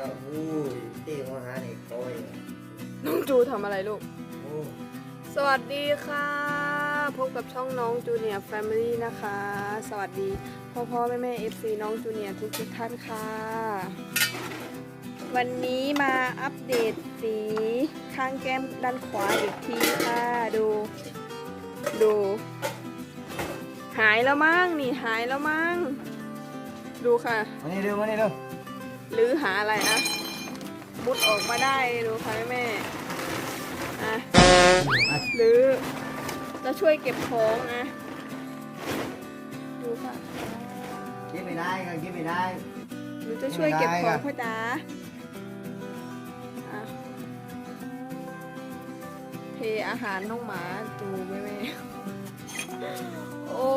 ก็อู้ยตีมาหาเด็กโอยน้องจูทำอะไรลูก โอ้สวัสดีค่ะ พบกับช่องน้องจูเนียร์แฟมิลี่นะคะ สวัสดีพ่อพ่อแม่แม่เอฟซีน้องจูเนียร์ทุกทุกๆท่านค่ะ วันนี้มาอัปเดตสีข้างแก้มด้านขวาอีกทีค่ะ ดู ดู หายแล้วมั้งนี่หายแล้วมั้ง ดูค่ะ มานี่เร็วมานี่เร็ว หรือหาอะไรอะมุดออกมาได้ดูค่ะแม่อะหรือจะช่วยเก็บของนะดูค่ะกินไม่ได้ก็กินไม่ได้หรือจะช่วยเก็บของไม่ได้ค่ะพ่อจ๋าอะเทอาหารน้องหมาดูแม่แม่โอ้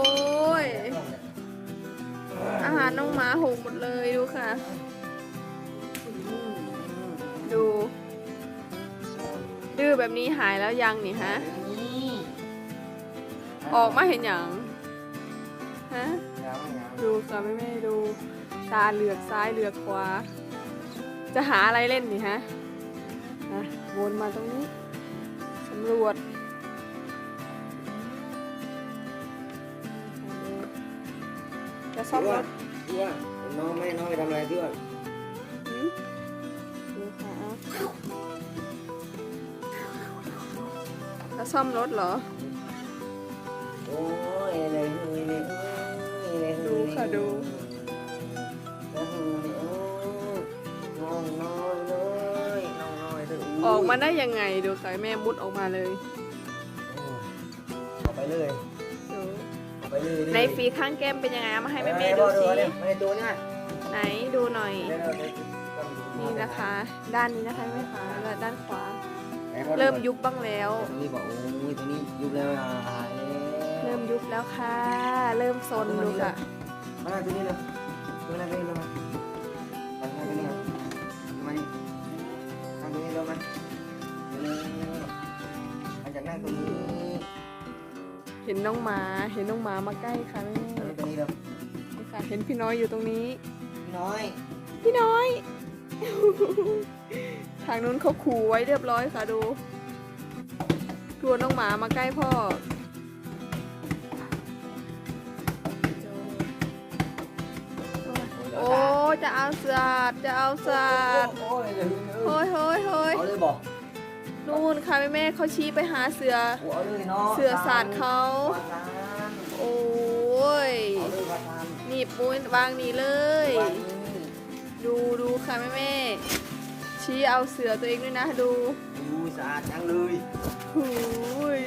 ยอาหารน้องหมาหกหมดเลยดูค่ะ อแบบนี้หายแล้วยังนี่ฮะออกมาเห็นอย่างฮะดูค่ะแม่แม่ดู ตาเหลือกซ้ายเหลือกขวา จะหาอะไรเล่นนี่ฮะนะวนมาตรงนี้สำรวจจะซ่อมรถ พี่ว่าน้องไม่น้องไปทำอะไรพี่ว่า ซ่อมรถเหรอ โอ้ยเลยเฮ้ยเลยเฮ้ยเลยเฮ้ยดูค่ะดู โอ้ยโอ้ยน้องน้อยเลยน้องน้อยเลยออกมาได้ยังไงดูค่ะแม่มุดออกมาเลยเอาไปเลยดูเอาไปเลยในฝีข้างแก้มเป็นยังไงเอามาให้แม่แม่เออดูสิเนี่ยไม่ได้ดูเนี่ยไหนดูหน่อย เดี๋ยวเดี๋ยวเดี๋ยว นี่นะคะ ด้านนี้นะคะแม่คะและด้านขวาไหนขอดู เริ่มก่อนยุบบ้างแล้ว ตรงนี้บอกโอ้ยตรงนี้ยุบแล้วอะหายแล้วเริ่มยุบแล้วค่ะ เริ่มซนดูค่ะมานั่งตรงนี้เลยตรงนั้นตรงนี้เลยมามานั่งตรงนี้ครับมานี่นั่งตรงนี้เลยมาเร็วๆมาจากนั่งตรงนี้เห็นน้องหมาเห็นน้องหมามาใกล้ค่ะแม่นั่งตรงนี้เร็วนี่ค่ะเห็นพี่น้อยอยู่ตรงนี้ พี่น้อย พี่น้อย ทางนู้นเขาขู่ไว้เรียบร้อยค่ะดูกลัวน้องหมามาใกล้พ่อโอ้จะเอาสาดจะเอาสาดโอ้ยเดี๋ยวเฮ้ยเฮ้ยเฮ้ยเอาเลยบอกนู่นค่ะแม่แม่เขาชี้ไปหาเสือโอ้เอาเลยเนาะเสือสาดเขาวางตามโอ้ยเอาเลยวางตามหนีบปุ้ยวางนี่เลยวางนี่ ดูดูค่ะแม่แม่ชี้เอาเสือตัวเองด้วยนะดูดูสะอาดจังเลยหูย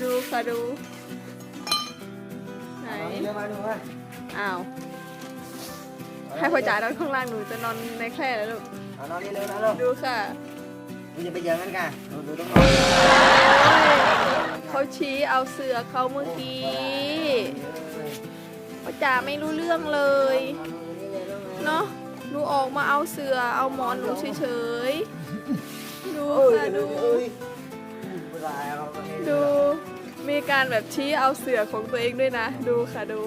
ดูค่ะดู ไหนเอานี่เร็วมาดูมาอ้าวให้พ่อจ๋านอนข้างล่างหนูจะนอนในแคร่แล้วลูกเอานอนนี่เร็วนะเร็วดูค่ะมึงจะไปเจอกันกันดูดูต้องนอนเขาชี้เอาเสือเขาเมื่อกี้พ่อจ๋าไม่รู้เรื่องเลย เนาะหนูออกมาเอาเสือเอาหมอนหนูเฉยๆดูเอ้ยค่ะดูดูเอ้ยไม่ได้ครับดูมีการแบบชี้เอาเสือของตัวเองด้วยนะ ดูค่ะดู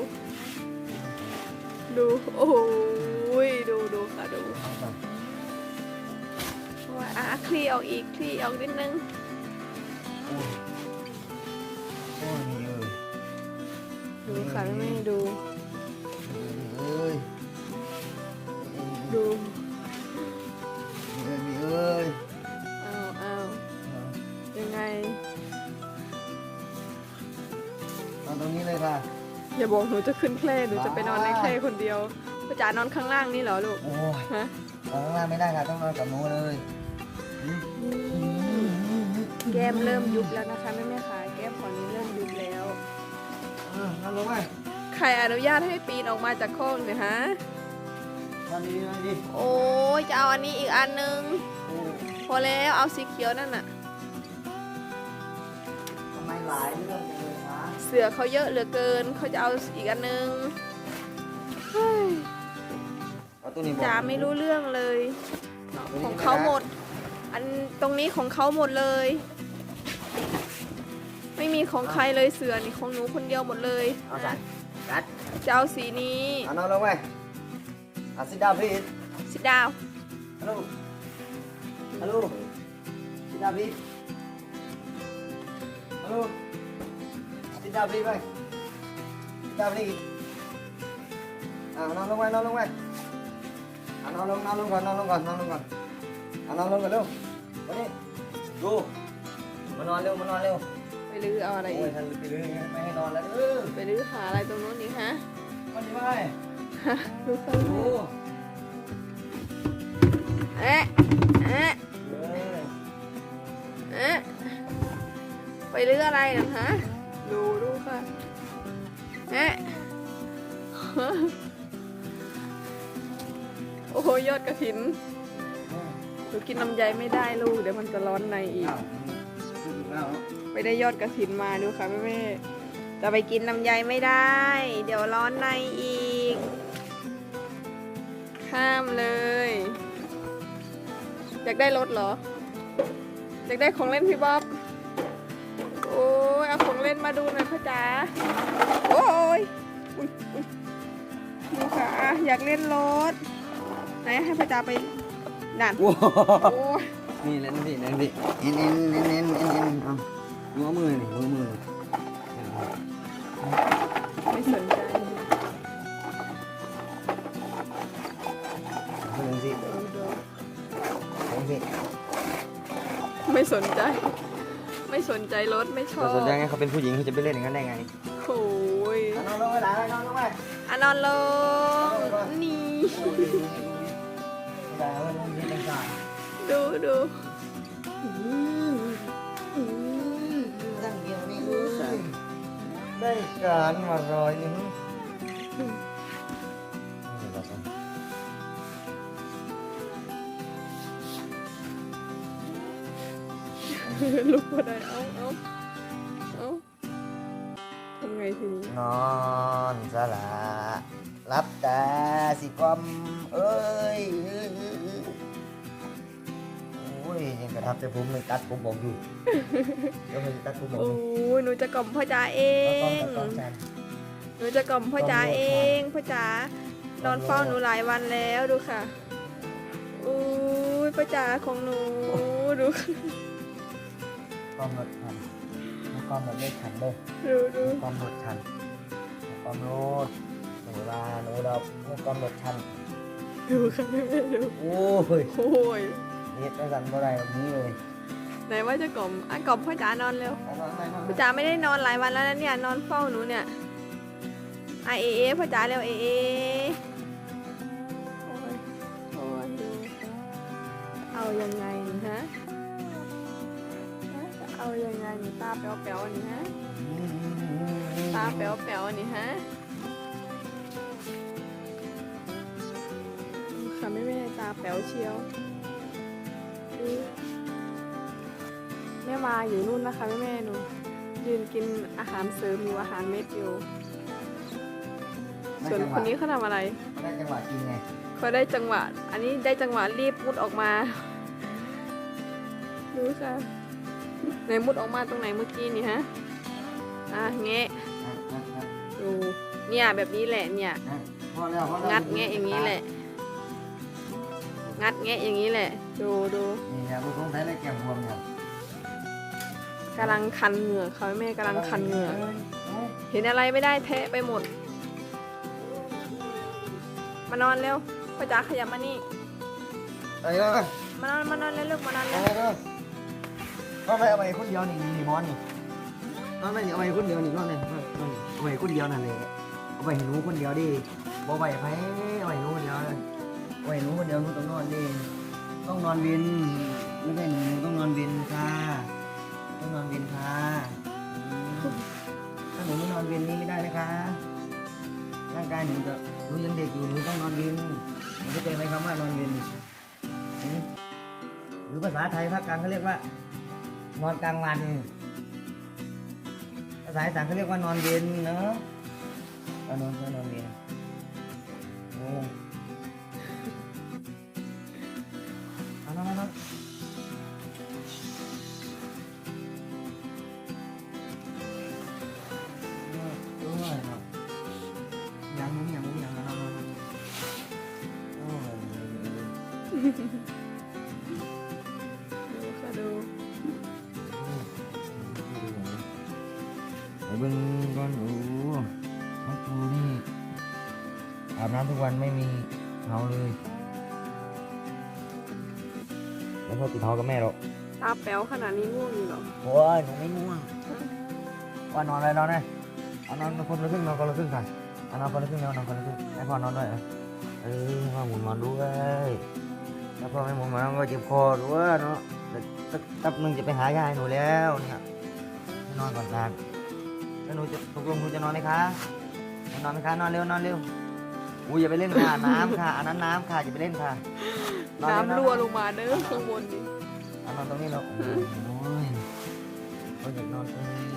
ดูโอ้โหยดูดูค่ะดูว่าอะคลี่ออกอีกคลี่ออกนิดนึงโอ้ยนี่เอ้ยดูค่ะแม่ดู บอกหนูจะขึ้นแคร่หนูจะไปนอนในแคร่คนเดียวพ่อจ๋านอนข้างล่างนี่เหรอลูกโอ้ยฮะนอนข้างล่างไม่ได้ค่ะต้องนอนกับหนูเลยแก้มเริ่มยุบแล้วนะคะแม่แม่ค่ะแก้มของนี้เริ่มยุบแล้วเออนั่งลงไปใครอนุญาตให้ปีนออกมาจากคอกเนี่ยฮะนอนดีๆนอนดีโอ้ยจะเอาอันนี้อีกอันนึงโอ้ยพอแล้วเอาสีเขียวนั่นน่ะทำไมหลายเรื่องจัง เลยคะเสือเขาเยอะเหลือเกิน เขาจะเอาอีกอันนึงเฮ้ยเอาตัวนี้บอกจ๋าไม่รู้เรื่องเลย ของเขาหมด อันตรงนี้ของเขาหมดเลย ไม่มีของใครเลยเสือนี่ของหนูคนเดียวหมดเลยเอาใส่กัดจะเอาสีนี้เอานอนลงไปเอา sit down please สิดาว ฮัลโหลฮัลโหลพี่ดาบรีฮัลโหลพี่ ดาบรีไปพี่ดาบรีอ่านอนลงไปนอนลงไปอ่านอนลงนอนลงก่อนนอนลงก่อนนอนลงก่อนอ่านอนลงก่อนเร็วมานี่ดูมานอนเร็วมานอนเร็วไปรื้อเอาอะไรโอ้อียกท่านไปเลยไม่ให้นอนแล้วเออไปรื้อหาอะไรตรงนู้นนี่ฮะ มันดีไหมดูค่ะดูเอ๊ะเอ๊ะเออเอ๊ะไปรื้ออะไรนะฮะ ดูดูค่ะเอ๊ะโอ้โหยอดกระถินหนูกินลำไยไม่ได้ลูก เดี๋ยวมันจะร้อนในอีกอ้าวดูอีกแล้วไปได้ยอดกระถินมาดูค่ะแม่แม่ๆจะไปกินลำไยไม่ได้ เดี๋ยวร้อนในอีกห้ามเลย อยากได้รถเหรอ อยากได้ของเล่นพี่บ๊อบ โอ้ยเอาของเล่นมาดูหน่อยพ่อจ๋าโอ้ยอุ๊ยอุ๊ยดูค่ะอะอยากเล่นรถไหนให้พ่อจ๋าไปนั่นว้าโอ้ยนี่เล่นสิเล่นสิเอ็นเอ็นเอ็นเอ็นเอ็นเอ็นเอาหัวมือนี่หัวมือไม่สนใจเล่นสิดูดูเล่นสิไม่สนใจไม่ สนใจรถไม่ชอเราบสนใจไงเขาเป็นผู้หญิงเขาจะไปเล่นอย่างนั้นได้ไงโอ้ยนอนลงไปหลังนอนลงไปอะนอนลงนี่แต่ว่าลงที่เป็นสายดูดูตั้งเดียวนี่ได้การมารอยนึ ลุกมาได้ เอาเอาเอาทำไงทีนี้นอนสละรับตาสิกอมเอ้ยโอ้ยยังกระทับแต่ผมเลยตัดผมบอกอยู่เดี๋ยวมันจะตัดผมบอกโอ้อยู่ยหนูจะกล่อมพ่อจ๋าเอตะกล้องงตะกล้องฉันหนูจะกล่อมพ่อจ๋าเองพ่อจ๋านอนเฝ้าหนูหลายวันแล้วดูค่ะอุ้ยพ่อจ๋าของหนูดู กล้องรถฉันกล้องรถเลขฉันเลยดูดูกล้องรถฉันกล้องรถหนูลาหนูดอกกล้องรถฉันดูค่ะแม่แม่ดูโอ้ยโอ้ยเฮ็ดไม่สั่นบ่ได้แบบนี้เลยไหนว่าจะกล่อมอะกล่อมพ่อจ๋านอนเร็วไปนอนไปนอนพ่อจ๋าไม่ได้นอนหลายวันแล้วนะเนี่ยนอนเฝ้าหนูเนี่ยอะเอเอพ่อจ๋าเร็วเอเอโอ้ยโอ้ยดูเอายังไงนี่ฮะฮะจะ เอายังไงนี่ตาแป๋วๆนี่ฮะ ตาแป๋วๆนี่ฮะดูค่ะไม่ไม่ตาแป๋วเชียวดูแม่มาอยู่นู่นนะคะแม่แม่ๆหนูยืนกินอาหารเสริมอยู่อาหารเม็ดอยู่ส่วนคนนี้เขาทำอะไรได้จังหวะกินไงเขาได้จังหวะ อันนี้ได้จังหวะรีบมุดออกมาดูค่ะ ไหนมุดออกมาตรงไหนเมื่อกี้นี่ฮะ อะแงะอะอะอะดูเนี่ยแบบนี้แหละเนี่ยอะพอแล้วพอแล้วงัดแงะอย่างนี้แหละ งัดแงะอย่างนี้แหละ ดูดูนี่นะผู้สงสัยเลยแก้มบวมเนี่ยกำลังคันเหงื่อเขาแม่กำลังคันเหงื่อ เห็นอะไรไม่ได้แทะไปหมด มานอนเร็วพ่อจ๋าขยับมานี่เอ้ยเอ้ยมานอนมานอนเร็วลูกมานอนเอ้เร็ยว เอ้ยนอนไปเอาไปคนเดียวนี่นี่หมอนนี่นอนไปเอาไปคนเดียวนี่นอนเลยนอนนี่เอาไปคนเดียวนั่นเลยเอาไปหนูคนเดียวดิบ่ไปไผเอาไปหนูคนเดียวเลยเอาไปหนูคนเดียวหนูต้องนอนดิต้องนอนวินไม่ใช่หนูต้องนอนวินค่ะต้องนอนวินค่ะถ้าหนูไม่นอนวินนี่ไม่ได้นะคะร่างกายหนูจะหนูยังเด็กอยู่หนูต้องนอนวินหนูเข้าใจไหมคำว่านอนวินหือหรือภาษาไทยภาคกลางเขาเรียกว่า นอนกลางวันภาษาอีสานเขาเรียกว่านอนเย็นเนอะเอานอนก็นอนเย็นโอ้เอานอนนอนนอนด้วยครับยังมุ้งยังมุ้งยังนอนนอนนอนโอ้ เบิ่งก่อนโอ้น้องปูนี่อาบน้ำทุกวันไม่มีเท้าเลยไม่ชอบติดเท้ากับแม่หรอกตาแป๋วขนาดนี้ง่วงอยู่เหรอโอ้ยหนูไม่ง่วงว่านอนเลยนอนเลยเอานอนคนละครึ่งนอนคนละครึ่งค่ะเอานอนคนละครึ่งนอนนอนคนละครึ่งให้พ่อนอนด้วยเหรอเออให้พ่อหมุนนอนด้วยถ้าพ่อไม่หมุนนอนก็เจ็บคอด้วยเนาะเดี๋ยวสักแป๊บนึงจะไปหายายหนูแล้วเนี่ยให้นอนก่อนนาน แล้วหนูจะตกลงหนูจะนอนไหมคะนอนไหมคะนอนเร็วนอนเร็วอุ้ยอย่าไปเล่นค่ะน้ำค่ะอันนั้นน้ำค่ะอย่าไปเล่นค่ะอเน้ำรั่วลงมาเด้อข้างบนนี่เอานอนตรงนี้เราโอ้ยเราอยากนอนตรงนี้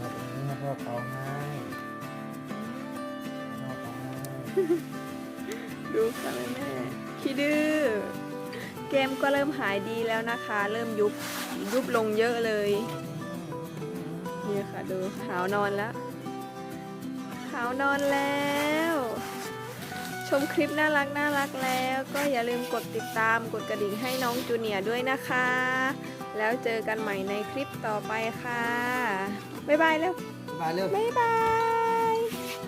นอนตรงนี้ให้พ่อเป่าให้พ่อเป่าให้ดูค่ะแม่แม่ขี้ดื้อเกมก็เริ่มหายดีแล้วนะคะ เริ่มยุบยุบลงเยอะเลย นี่ค่ะดูหาวนอนแล้วหาวนอนแล้ว ชมคลิปน่ารักน่ารักแล้ว ก็อย่าลืมกดติดตามกดกระดิ่งให้น้องจูเนียร์ด้วยนะคะ แล้วเจอกันใหม่ในคลิปต่อไปค่ะ บ๊ายบายแล้วมาเร็ว บ๊ายบาย